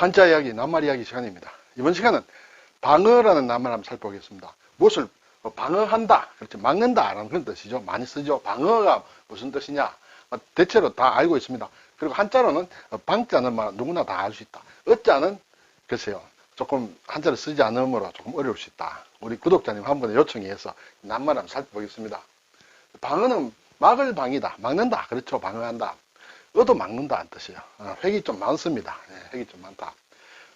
한자 이야기, 낱말 이야기 시간입니다. 이번 시간은 방어라는 낱말 한번 살펴보겠습니다. 무엇을 어, 방어한다, 그렇죠. 막는다 라는 그런 뜻이죠. 많이 쓰죠. 방어가 무슨 뜻이냐? 어, 대체로 다 알고 있습니다. 그리고 한자로는 어, 방자는 뭐 누구나 다 알 수 있다. 어자는 글쎄요. 조금 한자를 쓰지 않으므로 조금 어려울 수 있다. 우리 구독자님 한 번에 요청에 의해서 낱말 한번 살펴보겠습니다. 방어는 막을 방이다. 막는다. 그렇죠. 방어한다. 얻어 막는다는 뜻이에요. 어, 획이 좀 많습니다. 예, 획이 좀 많다.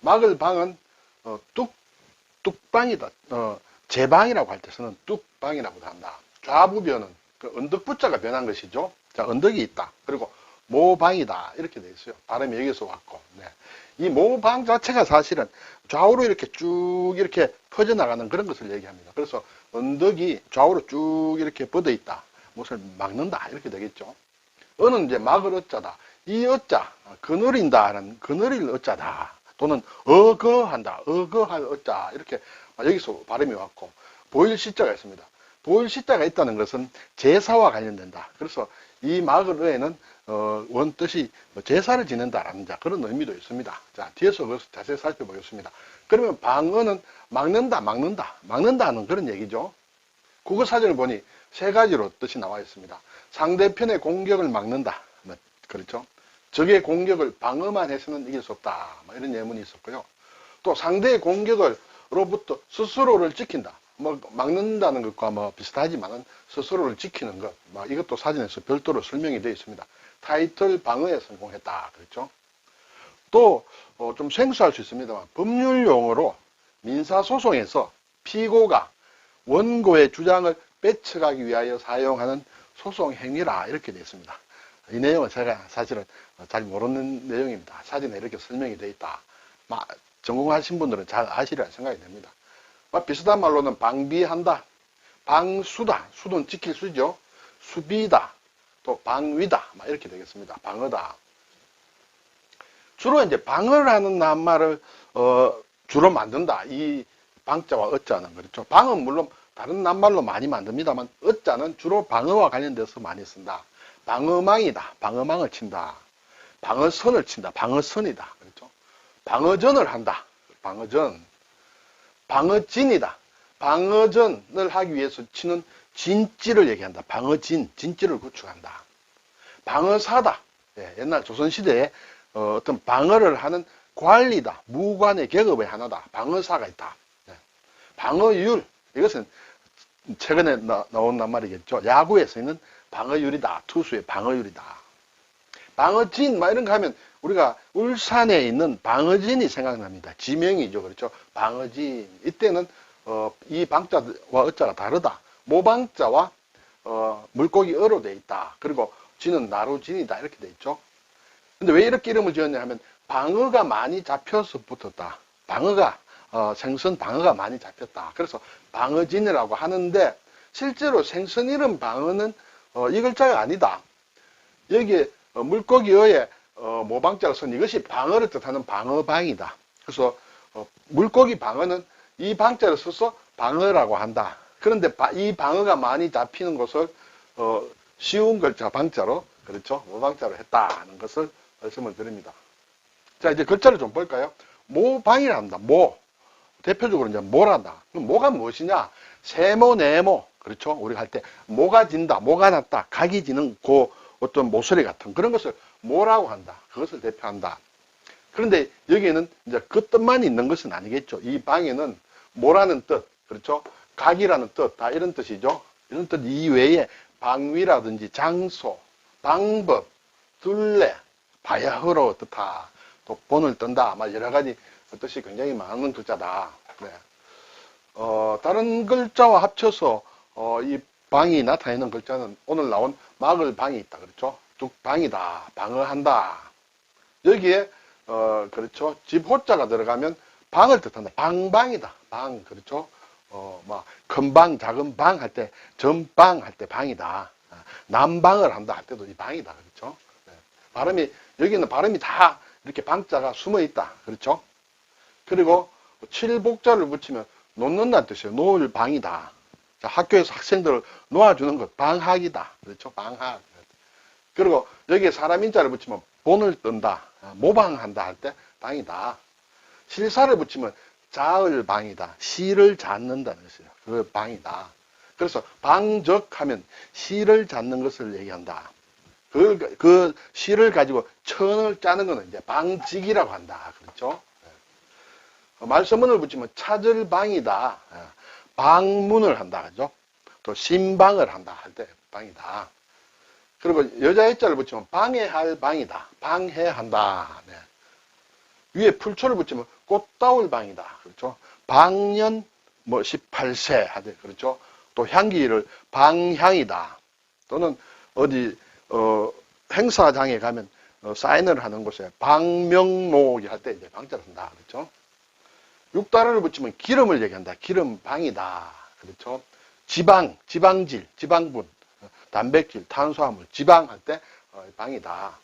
막을 방은 어, 뚝 뚝방이다. 어, 제방이라고 할 때서는 뚝방이라고도 한다. 좌부변은 그 언덕부자가 변한 것이죠. 자, 언덕이 있다. 그리고 모방이다. 이렇게 돼 있어요. 발음이 여기서 왔고. 네. 이 모방 자체가 사실은 좌우로 이렇게 쭉 이렇게 퍼져나가는 그런 것을 얘기합니다. 그래서 언덕이 좌우로 쭉 이렇게 뻗어 있다. 무엇을 막는다. 이렇게 되겠죠. 어는 이제 막을 어자다. 이 어자, 그늘인다는 그늘일 어자다. 또는 어거한다. 어거할 어자. 이렇게 여기서 발음이 왔고, 보일 시자가 있습니다. 보일 시자가 있다는 것은 제사와 관련된다. 그래서 이 막을 어에는 어, 원뜻이 제사를 지낸다라는 자, 그런 의미도 있습니다. 자, 뒤에서 그것을 자세히 살펴보겠습니다. 그러면 방어는 막는다, 막는다, 막는다는 그런 얘기죠. 국어사전을 보니 세 가지로 뜻이 나와 있습니다. 상대편의 공격을 막는다. 뭐, 그렇죠. 적의 공격을 방어만 해서는 이길 수 없다. 뭐 이런 예문이 있었고요. 또 상대의 공격으로부터 스스로를 지킨다. 뭐 막는다는 것과 뭐 비슷하지만은 스스로를 지키는 것. 뭐 이것도 사전에서 별도로 설명이 되어 있습니다. 타이틀 방어에 성공했다. 그렇죠. 또 좀 생소할 수 있습니다만 법률 용어로 민사소송에서 피고가 원고의 주장을 빼쳐가기 위하여 사용하는 소송 행위라 이렇게 되어 있습니다. 이 내용은 제가 사실은 잘 모르는 내용입니다. 사진에 이렇게 설명이 되어 있다. 막 전공하신 분들은 잘 아시리라 생각이 됩니다. 막 비슷한 말로는 방비한다, 방수다, 수는 지킬 수죠. 수비다, 또 방위다, 막 이렇게 되겠습니다. 방어다. 주로 이제 방어를 하는 낱말을 어, 주로 만든다. 이 방자와 어자는 그렇죠. 방은 물론 다른 낱말로 많이 만듭니다만 어자는 주로 방어와 관련돼서 많이 쓴다. 방어망이다. 방어망을 친다. 방어선을 친다. 방어선이다. 그렇죠. 방어전을 한다. 방어전. 방어진이다. 방어전을 하기 위해서 치는 진지를 얘기한다. 방어진, 진지를 구축한다. 방어사다. 예, 옛날 조선시대에 어, 떤 방어를 하는 관리다. 무관의 계급의 하나다. 방어사가 있다. 예. 방어율. 이것은 최근에 나, 온 낱말이겠죠. 야구에 서있는 방어율이다. 투수의 방어율이다. 방어진, 막 이런 거 하면 우리가 울산에 있는 방어진이 생각납니다. 지명이죠. 그렇죠. 방어진. 이때는 어, 이 방자와 어자가 다르다. 모방자와 어, 물고기 어로 돼 있다. 그리고 진은 나루진이다. 이렇게 돼 있죠. 근데 왜 이렇게 이름을 지었냐 하면 방어가 많이 잡혀서 붙었다. 방어가 어, 생선 방어가 많이 잡혔다. 그래서 방어진이라고 하는데 실제로 생선 이름 방어는 어, 이 글자가 아니다. 여기에 어, 물고기 어에 어, 모방자를 쓴 이것이 방어를 뜻하는 방어방이다. 그래서 어, 물고기 방어는 이 방자를 써서 방어라고 한다. 그런데 바- 이 방어가 많이 잡히는 것을 어, 쉬운 글자 방자로 그렇죠 모방자로 했다는 것을 말씀을 드립니다. 자 이제 글자를 좀 볼까요? 모방이란다. 모 대표적으로 이제 모란다. 모가 무엇이냐? 세모 네모 그렇죠? 우리가 할 때 모가 진다, 모가 났다, 각이 지는 그 어떤 모서리 같은 그런 것을 모라고 한다. 그것을 대표한다. 그런데 여기에는 이제 그 뜻만 있는 것은 아니겠죠. 이 방에는 모라는 뜻, 그렇죠? 각이라는 뜻, 다 이런 뜻이죠. 이런 뜻 이외에 방위라든지 장소, 방법, 둘레, 바야흐로 뜻하, 또 본을 뜬다, 아마 여러 가지 뜻이 굉장히 많은 글자다. 네. 어, 다른 글자와 합쳐서 어, 이 방이 나타내는 글자는 오늘 나온 막을 방이 있다. 그렇죠? 뚝방이다. 방어한다. 여기에 어, 그렇죠. 집 호자가 들어가면 방을 뜻한다. 방방이다. 방. 그렇죠? 어, 막, 큰 방, 작은 방 할 때, 전방 할 때 방이다. 아, 난방을 한다 할 때도 이 방이다. 그렇죠? 네. 발음이, 여기는 발음이 다 이렇게 방자가 숨어 있다. 그렇죠? 그리고 칠복자를 붙이면 놓는다는 뜻이에요. 놓을 방이다. 자, 학교에서 학생들을 놓아주는 것, 방학이다. 그렇죠? 방학. 그리고 여기에 사람 인자를 붙이면 본을 뜬다. 아, 모방한다 할 때 방이다. 실사를 붙이면 자을 방이다. 시를 잡는다는 것이에요. 그 방이다. 그래서 방적하면 시를 잡는 것을 얘기한다. 그, 그 시를 가지고 천을 짜는 것은 이제 방직이라고 한다. 그렇죠? 예. 말씀문을 붙이면 찾을 방이다. 예. 방문을 한다. 그죠? 또 신방을 한다. 할 때 방이다. 그리고 여자 의 자를 붙이면 방해할 방이다. 방해한다. 네. 위에 풀초를 붙이면 꽃다울 방이다. 그렇죠? 방년 뭐 18세 하되 그렇죠? 또 향기를 방향이다. 또는 어디 어, 행사장에 가면 어, 사인을 하는 곳에 방명록이 할 때 이제 방자를 쓴다. 그렇죠? 육단을 붙이면 기름을 얘기한다. 기름방이다. 그렇죠? 지방, 지방질, 지방분, 단백질, 탄수화물, 지방 할때 어, 방이다.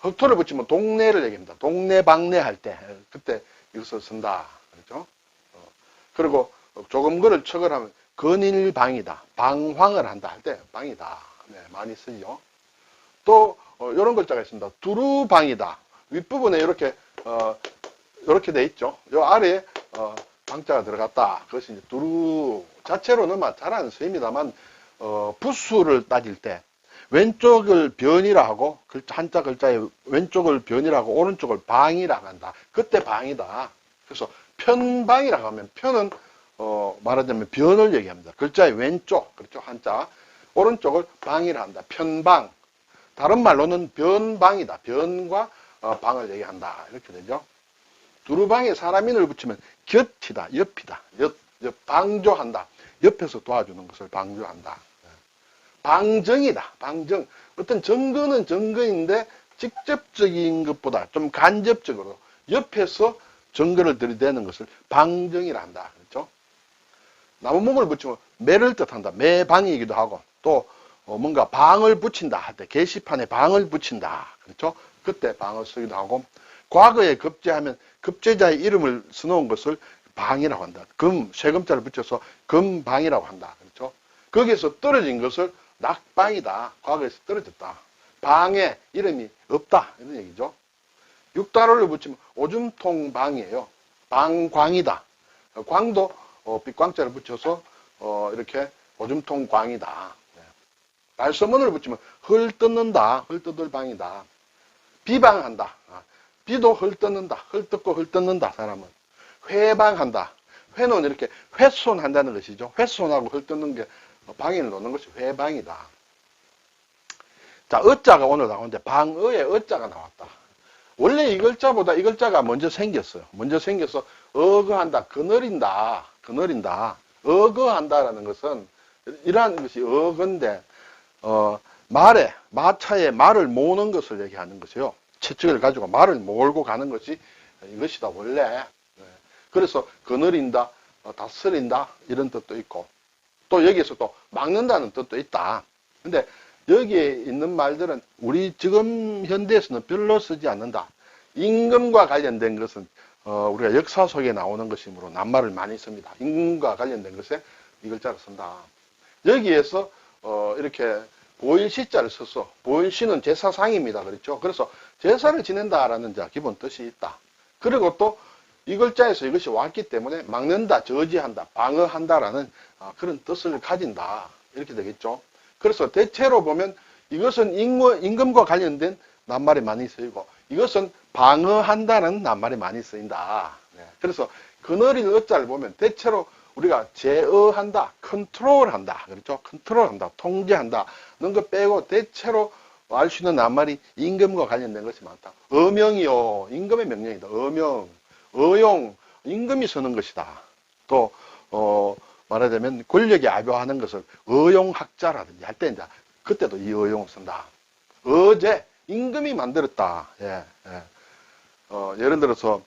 흑토를 붙이면 동네를 얘기합니다. 동네 방네 할 때 그때 이것을 쓴다. 그렇죠? 어, 그리고 조금 거를 척을 하면 근일방이다. 방황을 한다 할 때 방이다. 네, 많이 쓰죠. 또 어, 이런 글자가 있습니다. 두루방이다. 윗부분에 이렇게 어, 이렇게 돼 있죠. 요 아래에 어, 방자가 들어갔다. 그것이 이제 두루 자체로는 잘 안 쓰입니다만 어, 부수를 따질 때 왼쪽을 변이라 하고 글자 한자 글자에 왼쪽을 변이라 하고 오른쪽을 방이라고 한다. 그때 방이다. 그래서 편방이라고 하면 편은 어, 말하자면 변을 얘기합니다. 글자의 왼쪽 그렇죠 한자 오른쪽을 방이라 한다. 편방 다른 말로는 변방이다. 변과 어, 방을 얘기한다. 이렇게 되죠. 두루방에 사람인을 붙이면 곁이다. 옆이다. 옆, 옆 방조한다. 옆에서 도와주는 것을 방조한다. 방정이다. 방정. 어떤 정거는 정거인데 직접적인 것보다 좀 간접적으로 옆에서 정거를 들이대는 것을 방정이라 한다. 그렇죠? 나무목을 붙이면 매를 뜻한다. 매방이기도 하고 또 어, 뭔가 방을 붙인다 할 때 게시판에 방을 붙인다. 그렇죠? 그때 방을 쓰기도 하고 과거에 급제하면 급제자의 이름을 써놓은 것을 방이라고 한다. 금, 세금자를 붙여서 금방이라고 한다. 그렇죠? 거기에서 떨어진 것을 낙방이다. 과거에서 떨어졌다. 방에 이름이 없다. 이런 얘기죠. 육다로를 붙이면 오줌통방이에요. 방광이다. 광도 어, 빛광자를 붙여서 어, 이렇게 오줌통광이다. 네. 말소문을 붙이면 헐 뜯는다. 헐 뜯을 방이다. 비방한다. 아, 비도 헐뜯는다. 헐뜯고 헐뜯는다. 사람은. 회방한다. 회는 이렇게 훼손한다는 것이죠. 훼손하고 헐뜯는 게 방해를 놓는 것이 회방이다. 자, 어자가 오늘 나오는데 방어의 어자가 나왔다. 원래 이 글자보다 이 글자가 먼저 생겼어요. 먼저 생겨서 어거한다, 그늘인다, 그늘인다. 어거한다라는 것은 이러한 것이 어건데 어, 말에 마차에 말을 모는 것을 얘기하는 것이요. 채찍을 가지고 말을 몰고 가는 것이 이것이다 원래. 네. 그래서 그늘인다, 어, 다스린다 이런 뜻도 있고 또 여기에서 또 막는다는 뜻도 있다. 근데 여기에 있는 말들은 우리 지금 현대에서는 별로 쓰지 않는다. 임금과 관련된 것은 어, 우리가 역사 속에 나오는 것이므로 낱말을 많이 씁니다. 임금과 관련된 것에 이 글자를 쓴다. 여기에서 어, 이렇게 보일시자를 써서 보일시는 제사상입니다. 그렇죠? 그래서 제사를 지낸다라는 자 기본 뜻이 있다. 그리고 또 이 글자에서 이것이 왔기 때문에 막는다, 저지한다, 방어한다라는 아, 그런 뜻을 가진다. 이렇게 되겠죠. 그래서 대체로 보면 이것은 임금과 관련된 낱말이 많이 쓰이고 이것은 방어한다는 낱말이 많이 쓰인다. 네. 그래서 그늘인 어자를 보면 대체로 우리가 제어한다, 컨트롤한다, 그렇죠? 컨트롤한다, 통제한다. 는 거 빼고 대체로 알 수 있는 낱말이 임금과 관련된 것이 많다. 어명이요, 임금의 명령이다. 어명, 어용, 임금이 쓰는 것이다. 또 어, 말하자면 권력에 압요하는 것을 어용학자라든지 할 때 이제 그때도 이 어용을 쓴다. 어제 임금이 만들었다. 예, 예. 어, 예를 들어서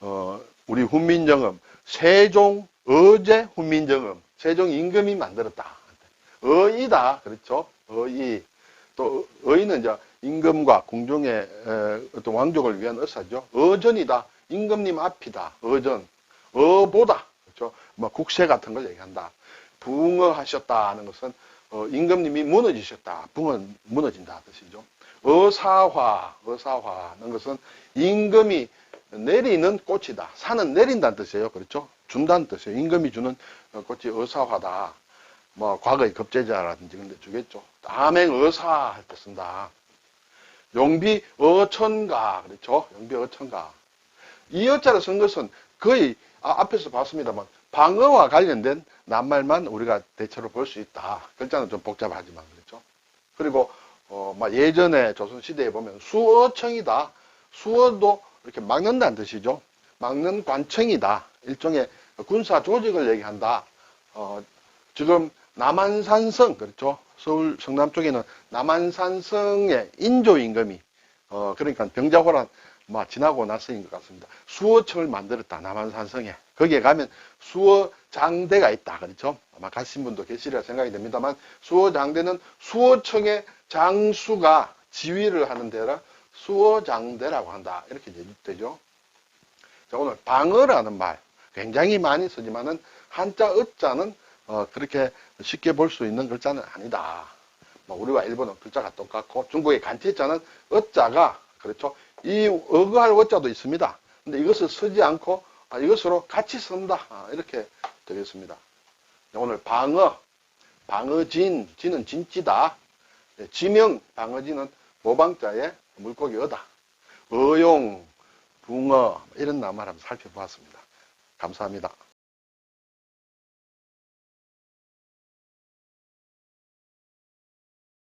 어, 우리 훈민정음 세종 어제 훈민정음 세종 임금이 만들었다. 어이다 그렇죠. 어이 또 어이는 이제 임금과 궁중의 어떤 왕족을 위한 의사죠. 어전이다. 임금님 앞이다. 어전 어보다 그렇죠? 뭐 국세 같은 걸 얘기한다. 붕어하셨다 하는 것은 어, 임금님이 무너지셨다. 붕어 무너진다 뜻이죠. 어사화, 어사화는 것은 임금이 내리는 꽃이다. 산은 내린다는 뜻이에요. 그렇죠? 준다는 뜻이에요. 임금이 주는 어, 꽃이 의사화다. 뭐 과거의 급제자라든지 그런 데 주겠죠. 암행 의사 할 때 쓴다. 용비 어천가 그렇죠? 용비 어천가. 이 어자를 쓴 것은 거의 아, 앞에서 봤습니다만 방어와 관련된 낱말만 우리가 대체로 볼 수 있다. 글자는 좀 복잡하지만 그렇죠. 그리고 어, 막 예전에 조선 시대에 보면 수어청이다. 수어도 이렇게 막는다는 뜻이죠. 막는 관청이다. 일종의 군사 조직을 얘기한다. 어, 지금 남한산성 그렇죠. 서울 성남 쪽에는 남한산성의 인조 임금이 어, 그러니까 병자호란 막 지나고 나서인 것 같습니다. 수어청을 만들었다. 남한산성에. 거기에 가면 수어장대가 있다. 그렇죠? 아마 가신 분도 계시리라 생각이 됩니다만 수어장대는 수어청의 장수가 지휘를 하는 데라 수어장대라고 한다. 이렇게 되죠. 자, 오늘 방어라는 말 굉장히 많이 쓰지만은 한자 어자는 어, 그렇게 쉽게 볼 수 있는 글자는 아니다. 뭐 우리와 일본어 글자가 똑같고 중국의 간티자는 어자가 그렇죠. 이 어거할 어자도 있습니다. 근데 이것을 쓰지 않고 아, 이것으로 같이 쓴다. 아, 이렇게 되겠습니다. 오늘 방어, 방어진, 진은 진찌다. 예, 지명, 방어진은 모방자의 물고기 어다. 어용, 붕어 이런 낱말 한번 살펴보았습니다. 감사합니다.